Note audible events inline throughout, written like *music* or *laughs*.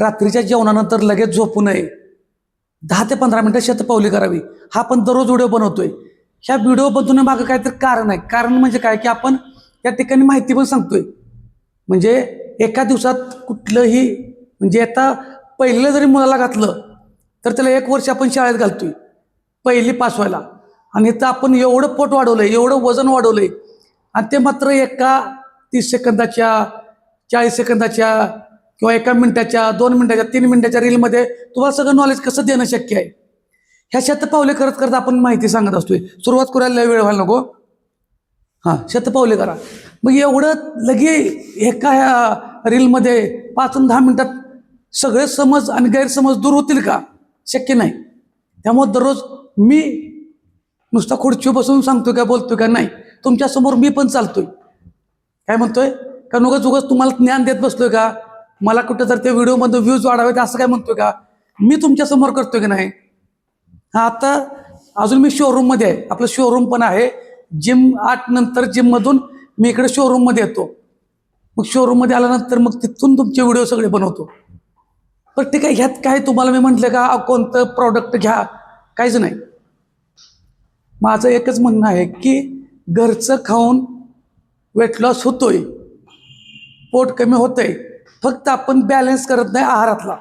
रात्रीच्या जेवणानंतर लगेच झोपू नये. दहा ते पंधरा मिनटं शतपावली करावी. हा आपण दररोज व्हिडिओ बनवतोय. ह्या व्हिडिओ बनवण्यामागं काहीतरी कारण आहे. कारण म्हणजे काय? की आपण या ठिकाणी माहिती पण सांगतोय. म्हणजे एका दिवसात कुठलंही म्हणजे आता पहिलं जरी मुलाला घातलं तर त्याला एक वर्ष आपण शाळेत घालतोय. पहिली पास व्हायला. आणि तर आपण एवढं पोट वाढवलं आहे एवढं वजन वाढवलंय. आणि ते मात्र एका तीस सेकंदाच्या चाळीस सेकंदाच्या किंवा एका मिनिटाच्या दोन मिनिटाच्या तीन मिनिटाच्या रीलमध्ये तुम्हाला सगळं नॉलेज कसं देणं शक्य आहे? ह्या शतपावले करत करत आपण माहिती सांगत असतोय. सुरुवात करायला वेळ व्हायला नको. हां शतपावले करा. मग एवढं लगे एका ह्या रीलमध्ये पाच आणि दहा मिनिटात सगळे समज आणि गैरसमज दूर होतील का? शक्य नाही. त्यामुळे दररोज मी नुसता खुर्ची बसून सांगतोय का बोलतोय का नाही तुमच्यासमोर मी पण चालतोय. काय म्हणतोय? का नुगच उगाच तुम्हाला ज्ञान देत बसतोय का? मला कुठं तर त्या व्हिडिओमध्ये व्ह्यूज वाढावेत असं काय म्हणतोय का? मी तुमच्यासमोर करतोय की नाही? हा आता अजून मी शोरूममध्ये आहे. आपलं शोरूम पण आहे. जिम आठ नंतर जिममधून मी इकडे शोरूममध्ये येतो. मग शोरूममध्ये आल्यानंतर मग तिथून तुमचे व्हिडिओ सगळे बनवतो. पण ठीक आहे. ह्यात काय तुम्हाला मी म्हटलं का कोणतं प्रॉडक्ट घ्या. काहीच नाही. माझं एकच म्हणणं आहे की घरचं खाऊन वेट लॉस होतोय. पोट कमी होतंय. फक्त आपण बॅलन्स करत नाही आहारातला.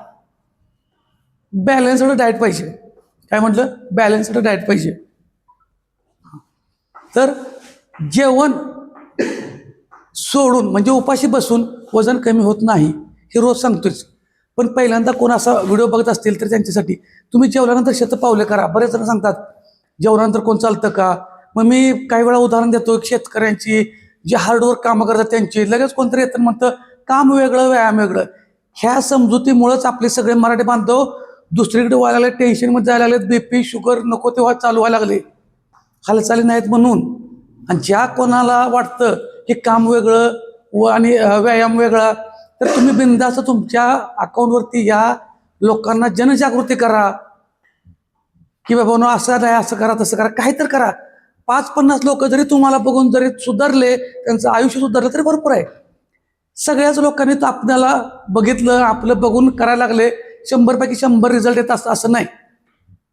बॅलन्सड डाएट पाहिजे. काय म्हटलं? बॅलन्सड डाएट पाहिजे. तर जेवण सोडून म्हणजे उपाशी बसून वजन कमी होत नाही हे रोज सांगतोच पण पहिल्यांदा कोण असा व्हिडिओ बघत असतील तर त्यांच्यासाठी तुम्ही जेवल्यानंतर शतपावले करा. बरेच जण सांगतात जेवणानंतर कोण चालतं का? मग मी काही वेळा उदाहरण देतो शेतकऱ्यांची जे हार्डवर्क कामं करतात त्यांची. लगेच कोणतरी येतं म्हणतं काम वेगळं व्यायाम वेगळं. ह्या समजुतीमुळंच आपले सगळे मराठी बांधव दुसरीकडे व्हायला लागले टेन्शनमध्ये जायला लागले बीपी शुगर नको तेव्हा चालू व्हायला लागले. हालचाली नाहीत म्हणून. आणि ज्या कोणाला वाटतं की काम वेगळं व आणि व्यायाम वेगळा तर तुम्ही बिंदास तुमच्या अकाउंटवरती या लोकांना जनजागृती करा. की बाबा असं नाही असं करा तसं करा काही तर करा. पाच पन्नास लोक जरी तुम्हाला बघून जरी सुधारले त्यांचं आयुष्य सुधारलं तरी भरपूर आहे. सगळ्याच लोकांनी तर आपल्याला बघितलं आपलं बघून करायला लागले. शंभरपैकी शंभर रिझल्ट येत असं असं नाही.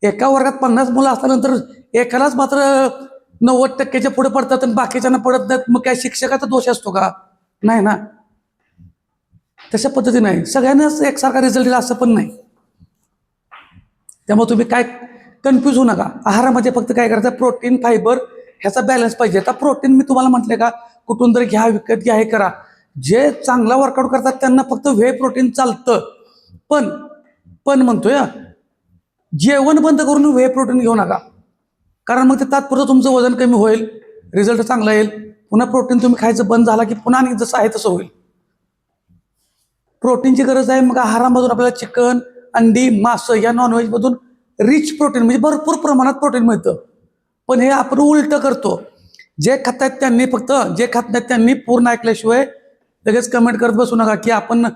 एका वर्गात पन्नास मुलं असल्यानंतर एकालाच मात्र नव्वद टक्क्याच्या पुढे पडतात आणि बाकीच्यांना पडत नाहीत. मग काय शिक्षकाचा दोष असतो का? नाही ना. तशा पद्धतीने नाही. सगळ्यांनाच एकसारखा रिझल्ट दिला असं पण नाही. त्यामुळे तुम्ही काय कन्फ्यूज होऊ नका. आहारामध्ये फक्त काय करायचं? प्रोटीन फायबर ह्याचा बॅलन्स पाहिजे. आता प्रोटीन मी तुम्हाला म्हटले का? कुठून तरी घ्या विकत घ्या हे करा. जे चांगला वर्कआउट करतात त्यांना फक्त व्हे प्रोटीन चालतं. पण पण म्हणतोय जेवण बंद करून व्हे प्रोटीन घेऊ नका. कारण मग ते तात्पुरतं तुमचं वजन कमी होईल रिझल्ट चांगला येईल. पुन्हा प्रोटीन तुम्ही खायचं बंद झाला की पुन्हा आणि जसं आहे तसं होईल. प्रोटीनची गरज आहे मग आहारामधून आपल्याला चिकन अंडी मांस या नॉनव्हेजमधून रिच प्रोटीन म्हणजे भरपूर प्रमाणात प्रोटीन मिळतं. पण हे आपण उलटं करतो. जे खात त्यांनी फक्त जे खात नाहीत त्यांनी पूर्ण ऐकल्याशिवाय लगेच कमेंट करत बसू नका की आपण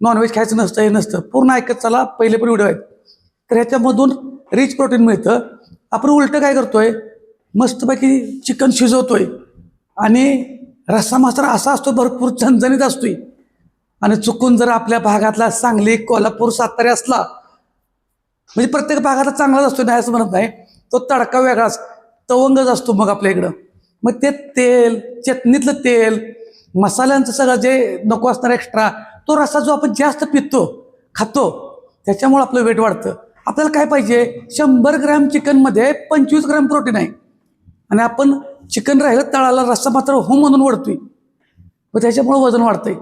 नॉनव्हेज खायचं नसतं हे नसतं. पूर्ण ऐकत चला पहिले पण व्हिडिओ आहेत. तर ह्याच्यामधून रिच प्रोटीन मिळतं. आपण उलटं काय करतोय? मस्तपैकी चिकन शिजवतोय. आणि रस्सा मास्तर असा असतो भरपूर झणझणीत असतोय. आणि चुकून जर आपल्या भागातला सांगली कोल्हापूर सातारे असला म्हणजे प्रत्येक भागातला चांगलाच असतो नाही असं म्हणत नाही. तो तडका वेगळाच. तवंगच असतो मग आपल्या इकडं. मग ते तेल चटणीतलं तेल मसाल्यांचं सगळं जे नको असणार एक्स्ट्रा तो रस्सा जो आपण जास्त पितो खातो त्याच्यामुळे आपलं वेट वाढतं. आपल्याला काय पाहिजे? शंभर ग्रॅम चिकनमध्ये पंचवीस ग्रॅम प्रोटीन आहे. आणि आपण चिकन राहिलं तळाला रस्सा मात्र हो म्हणून वळतोय मग त्याच्यामुळे वजन वाढतंय.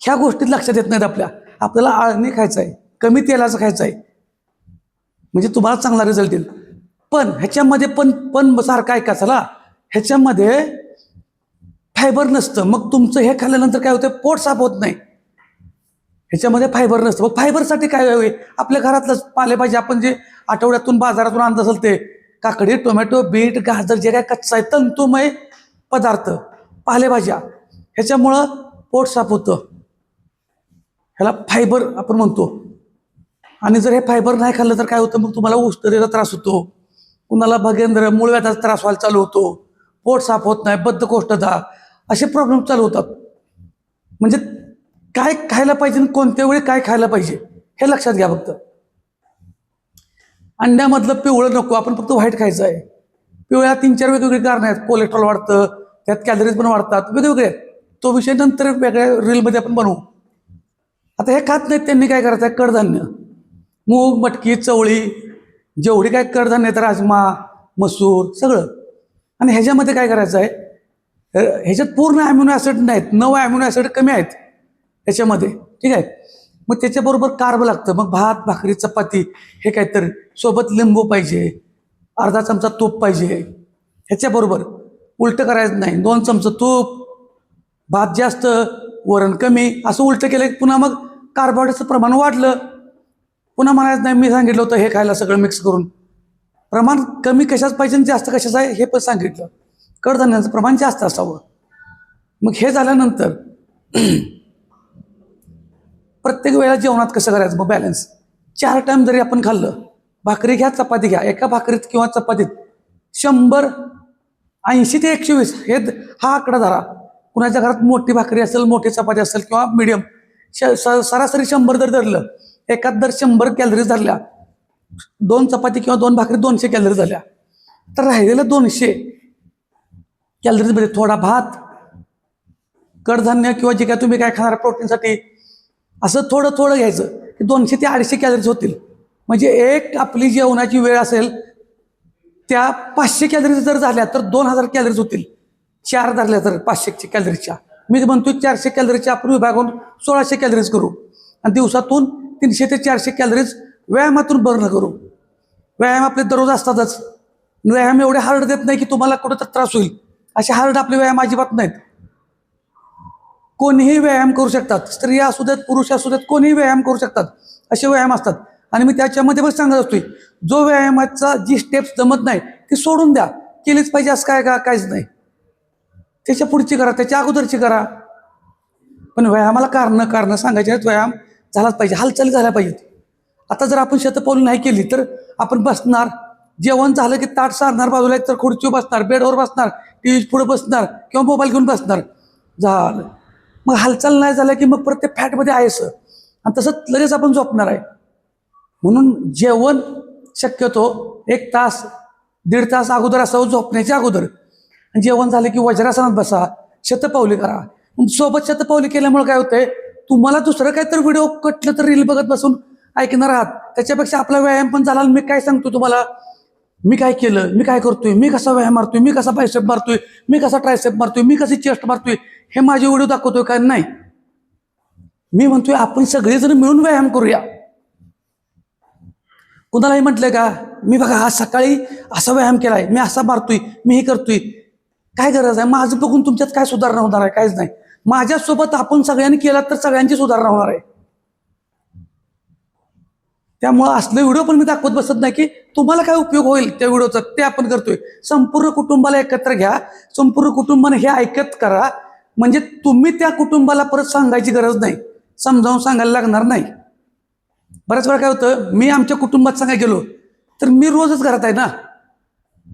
ह्या गोष्टीत लक्षात येत नाहीत आपल्या. आपल्याला आळणी खायचं आहे कमी तेलाचं खायचं आहे. म्हणजे तुम्हाला चांगला रिझल्ट येईल. पण ह्याच्यामध्ये पण पण सारखं ऐका चला ह्याच्यामध्ये फायबर नसतं. मग तुमचं हे खाल्ल्यानंतर काय होतं? पोट साफ होत नाही. ह्याच्यामध्ये फायबर नसतं. मग फायबरसाठी काय हवे आपल्या घरातलं पालेभाजी आपण जे आठवड्यातून बाजारातून आणत असेल ते. काकडी टोमॅटो बीट गाजर जे काय कच्चा आहे तंतुमय पदार्थ पालेभाज्या ह्याच्यामुळं पोट साफ होतं. ह्याला फायबर आपण म्हणतो. आणि जर हे फायबर नाही खाल्लं तर काय होतं? मग तुम्हाला उष्णतेचा त्रास होतो. कुणाला भगेंद्र मूळव्याचा त्रास व्हायला चालू होतो. पोट साफ होत नाही. बद्धकोष्ठता असे प्रॉब्लेम चालू होतात. म्हणजे काय खायला पाहिजे आणि कोणत्या वेळी काय खायला पाहिजे हे लक्षात घ्या फक्त. अंड्यामधलं पिवळं नको आपण फक्त व्हाईट खायचं आहे. पिवळ्या तीन चार वेगवेगळी कारणं आहेत. कोलेस्ट्रॉल वाढतं त्यात कॅलरीज पण वाढतात वेगवेगळे तो विषय नंतर वेगळ्या रीलमध्ये आपण बनवू. आता हे खात नाहीत त्यांनी काय करायचं? आहे कडधान्य. मूग मटकी चवळी जेवढी काय कडधान्य आहेत राजमा मसूर सगळं. आणि ह्याच्यामध्ये काय करायचं आहे? ह्याच्यात पूर्ण ॲम्युनो ॲसिड नाहीत. नऊ ॲम्युनो ॲसिड कमी आहेत त्याच्यामध्ये. ठीक आहे? मग त्याच्याबरोबर कार्ब लागतं. मग भात भाकरी चपाती हे काहीतरी. सोबत लिंबू पाहिजे. अर्धा चमचा तूप पाहिजे. ह्याच्याबरोबर उलटं करायचं नाही. दोन चमचं तूप. भात जास्त वरण कमी. असं उलटं केलं की पुन्हा मग कार्बोहायड्रेटचं प्रमाण वाढलं. पुन्हा म्हणायचं नाही मी सांगितलं होतं हे खायला सगळं मिक्स करून. प्रमाण कमी कशाच पाहिजे आणि जास्त कशाचं आहे हे पण सांगितलं. कडधान्याचं प्रमाण जास्त असावं. मग हे झाल्यानंतर प्रत्येक वेळा जेवणात कसं करायचं? मग बॅलन्स चार टाईम जरी आपण खाल्लं भाकरी घ्या चपाती घ्या. एका भाकरीत किंवा चपातीत शंभर ऐंशी ते एकशे वीस हे द- हा आकडा धरा. कुणाच्या घरात मोठी भाकरी असेल मोठी चपाती असेल किंवा मिडियम श सरासरी शंभर जर धरलं एकात दर शंभर कॅलरीज धरल्या दोन चपाती किंवा दोन भाकरी दोनशे कॅलरीज झाल्या तर राहिलेलं दोनशे कॅलरीजमध्ये थोडा भात. कडधान्य किंवा जे काय तुम्ही काय खाणार प्रोटीनसाठी असं थोडं थोडं घ्यायचं. की दोनशे ते अडीचशे कॅलरीज होतील. म्हणजे एक आपली जेवणाची वेळ असेल त्या पाचशे कॅलरीज जर झाल्या तर दोन हजार कॅलरीज होतील. चार धरल्या तर पाचशेच्या कॅलरीजच्या मी म्हणतो चारशे कॅलरीच्या आपण विभागून सोळाशे कॅलरीज करू. आणि दिवसातून तीनशे ते चारशे कॅलरीज व्यायामातून बर्न करू. व्यायाम आपले दररोज असतातच. व्यायाम एवढे हार्ड देत नाही की तुम्हाला कुठं तर त्रास होईल. असे हार्ड आपले व्यायाम अजिबात नाहीत. कोणीही व्यायाम करू शकतात. स्त्रिया असू देत पुरुष असू देत कोणीही व्यायाम करू शकतात. असे व्यायाम असतात. आणि मी त्याच्यामध्ये पण सांगत असतोय जो व्यायामाचा जी स्टेप्स जमत नाही ती सोडून द्या. केलीच पाहिजे असं काय का काहीच नाही. त्याच्या पुढची करा त्याच्या अगोदरची करा. पण व्यायामाला कारणं कारणं सांगायचे आहेत व्यायाम झालाच पाहिजे हालचाली झाल्या पाहिजेत. आता जर आपण शतपावली नाही केली तर आपण बसणार जेवण झालं की ताट सारणार बाजूला एक तर बसणार बेडवर बसणार टी व्ही पुढे बसणार किंवा मोबाईल घेऊन बसणार. झालं. मग हालचाल नाही झालं की मग परत ते फॅटमध्ये आहेसं. आणि तसंच लगेच आपण झोपणार आहे. म्हणून जेवण शक्यतो एक तास दीड तास अगोदर असावं झोपण्याच्या अगोदर. आणि जेवण झालं की वज्रासनात बसा शतपावली करा. मग सोबत शतपावली केल्यामुळे काय होतंय? तुम्हाला दुसरं काहीतरी व्हिडिओ कटलं तर रील बघत बसून ऐकणार आहात. त्याच्यापेक्षा आपला व्यायाम पण झाला आणि मी काय सांगतो तुम्हाला? मी काय केलं? मी काय करतोय? मी कसा व्यायाम मारतोय? मी कसा बायसेप मारतोय? मी कसा ट्रायसेप मारतोय? मी कशी चेस्ट मारतोय? हे माझे व्हिडिओ दाखवतोय काय नाही. मी म्हणतोय आपण सगळेजण मिळून व्यायाम करूया. कुणालाही म्हटलंय का मी बघा आज सकाळी असा व्यायाम केलाय मी असा मारतोय मी हे करतोय. काय गरज आहे? माझं बघून तुमच्यात काय सुधारणा होणार आहे? काहीच नाही. माझ्यासोबत आपण सगळ्यांनी केला तर सगळ्यांची सुधारणा होणार आहे. त्यामुळं असले व्हिडिओ पण मी दाखवत बसत नाही की तुम्हाला काय उपयोग होईल त्या व्हिडिओचा ते आपण करतोय. संपूर्ण कुटुंबाला एकत्र घ्या. संपूर्ण कुटुंबाने हे ऐकत करा. म्हणजे तुम्ही त्या कुटुंबाला परत सांगायची गरज नाही. समजावून सांगायला लागणार नाही. बऱ्याच वेळा काय होतं मी आमच्या कुटुंबात सांगायला गेलो तर मी रोजच घरात आहे ना.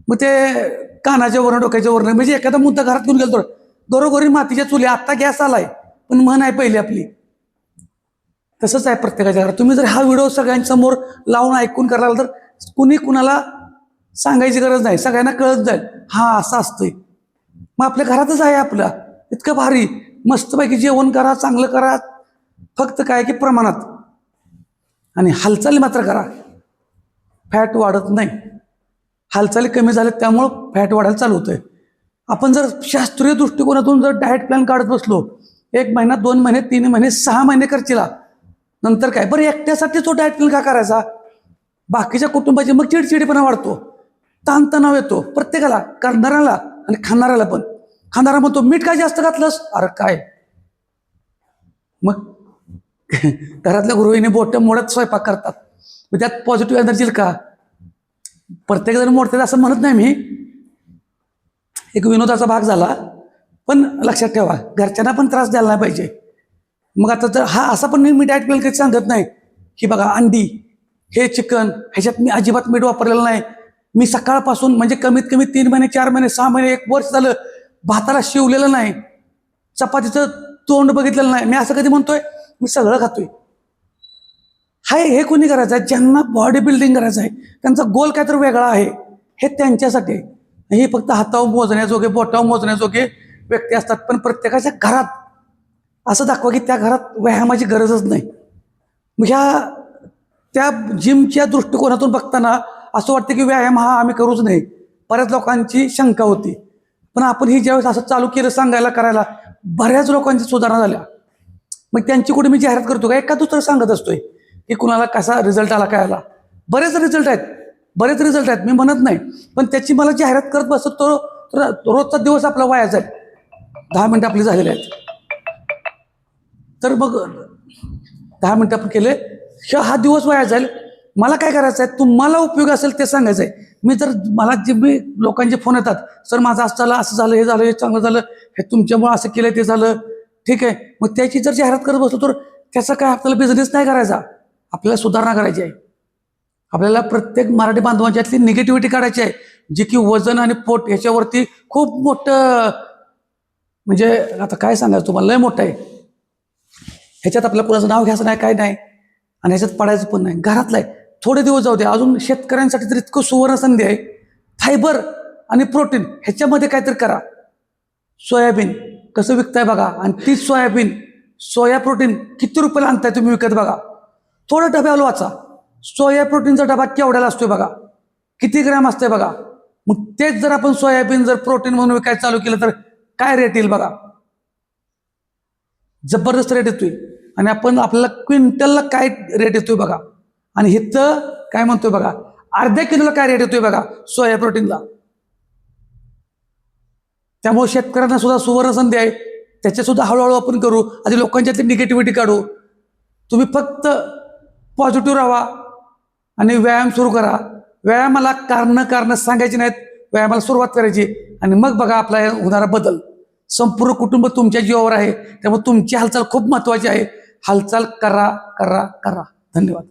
मग ते कानाच्या वरण डोक्याच्या वरण म्हणजे एखादा मुद्दा घरात घेऊन गेलो तर घरोघरी मातीच्या चुली आत्ता गॅस आलाय पण म्हण आहे पहिली आपली. तसंच आहे प्रत्येकाच्या घरात. तुम्ही जर हा व्हिडिओ सगळ्यांसमोर लावून ऐकून कराल तर कुणी कुणाला सांगायची गरज नाही. सगळ्यांना कळत जाईल. हा असं असतंय. मग आपल्या घरातच आहे आपलं. इतकं भारी. मस्तपैकी जेवण करा चांगलं करा. फक्त काय की प्रमाणात. आणि हालचाली मात्र करा. फॅट वाढत नाही. हालचाली कमी झाल्या त्यामुळं फॅट वाढायला चालू होतंय. आपण जर शास्त्रीय दृष्टिकोनातून जर डाएट प्लॅन काढत बसलो एक महिना दोन महिने तीन महिने सहा महिने करचिला नंतर काय? बरं एकट्यासाठी तो डाएट प्लॅन का करायचा? बाकीच्या कुटुंबाची मग चिडचिडीपणा वाढतो. ताणतणाव येतो. प्रत्येकाला करणाऱ्याला आणि खाणाऱ्याला पण. खाणारा म्हणतो मीठ काय जास्त घातलंस? अरे काय? मग *laughs* घरातल्या गृहिणी बोट्या मोडत स्वयंपाक करतात. मग त्यात पॉझिटिव्ह एनर्जी का? प्रत्येक जण मोडतात असं म्हणत नाही मी. एक विनोदाचा भाग झाला. पण लक्षात ठेवा घरच्यांना पण त्रास द्यायला नाही पाहिजे. मग आता तर हा असा पण मी डायट प्लॅन काही सांगत नाही की बघा अंडी हे चिकन ह्याच्यात मी अजिबात मीठ वापरलेलं नाही. मी सकाळपासून म्हणजे कमीत कमी तीन महिने चार महिने सहा महिने एक वर्ष झालं भाताला शिवलेलं नाही. चपातीचं तोंड बघितलेलं नाही. मी असं कधी म्हणतोय? मी सगळं खातोय. हाय हे कोणी करायचं आहे? ज्यांना बॉडी बिल्डिंग करायचं आहे त्यांचा गोल काय तर वेगळा आहे. हे त्यांच्यासाठी हे फक्त हातावर मोजण्याजोगे बोटावर मोजण्याजोगे व्यक्ती असतात. पण प्रत्येकाच्या घरात असं दाखवा की त्या घरात व्यायामाची गरजच नाही. म्हणजे मग ह्या त्या जिमच्या दृष्टिकोनातून बघताना असं वाटतं की व्यायाम हा आम्ही करूच नाही. बऱ्याच लोकांची शंका होती. पण आपण ही ज्यावेळेस असं चालू केलं सांगायला करायला बऱ्याच लोकांची सुधारणा झाल्या. मग त्यांची कुठे मी जाहिरात करतो का? एका दुसरं सांगत असतोय की कुणाला कसा रिझल्ट आला काय आला. बरेच रिझल्ट आहेत. बरेच रिझल्ट आहेत. मी म्हणत नाही. पण त्याची मला जाहिरात करत बसत तो तर रोजचा दिवस आपला वाया जाईल. दहा मिनटं आपली झालेली आहेत. तर मग दहा मिनटं आपण केले. किंवा हा दिवस वाया जाईल. मला काय करायचं आहे तुम्हाला उपयोग असेल ते सांगायचं आहे मी जर मला जे मी लोकांचे फोन येतात सर माझं असं झालं असं झालं हे झालं हे चांगलं झालं हे तुमच्यामुळं असं केलं ते झालं. ठीक आहे. मग त्याची जर जाहिरात करत बसलो तर त्याचा काय आपल्याला बिझनेस नाही करायचा? आपल्याला सुधारणा करायची आहे. आपल्याला प्रत्येक मराठी बांधवांच्यातली निगेटिव्हिटी काढायची आहे. जी की वजन आणि पोट ह्याच्यावरती खूप मोठं म्हणजे आता काय सांगायचं तुम्हाला? लय मोठं आहे. ह्याच्यात आपल्या कुणाचं नाव घ्यायचं नाही काय नाही. आणि ह्याच्यात पडायचं पण नाही. घरातलं आहे. थोडे दिवस जाऊ दे. अजून शेतकऱ्यांसाठी तर इतकं सुवर्ण संधी आहे. फायबर आणि प्रोटीन ह्याच्यामध्ये काहीतरी करा. सोयाबीन कसं विकताय बघा. आणि तीच सोयाबीन सोया प्रोटीन किती रुपयाला आणताय तुम्ही विकत बघा. थोडं डब्याला वाचा. सोया प्रोटीनचा डबा केवढ्याला असतोय बघा. किती ग्रॅम असतंय बघा. मग तेच जर आपण सोयाबीन जर प्रोटीन म्हणून विकायला चालू केलं तर काय रेट येईल बघा? जबरदस्त रेट येतोय. आणि आपण आपल्याला क्विंटलला काय रेट येतोय बघा. आणि हिथं काय म्हणतोय बघा अर्ध्या किलोला काय रेट येतोय बघा सोया प्रोटीनला त्यामुळे शेतकऱ्यांना सुद्धा सुवर्ण संधी आहे. त्याच्यासुद्धा सुद्धा हळूहळू आपण करू. आधी लोकांच्यातली निगेटिव्हिटी काढू. तुम्ही फक्त पॉझिटिव्ह राहा आणि व्यायाम सुरू करा. व्यायामाला कारणं कारणं सांगायची नाहीत. व्यायामाला सुरुवात करायची. आणि मग बघा आपला होणारा बदल. संपूर्ण कुटुंब तुमच्या जीवावर आहे. त्यामुळे तुमची हालचाल खूप महत्वाची आहे. हालचाल करा करा करा. धन्यवाद.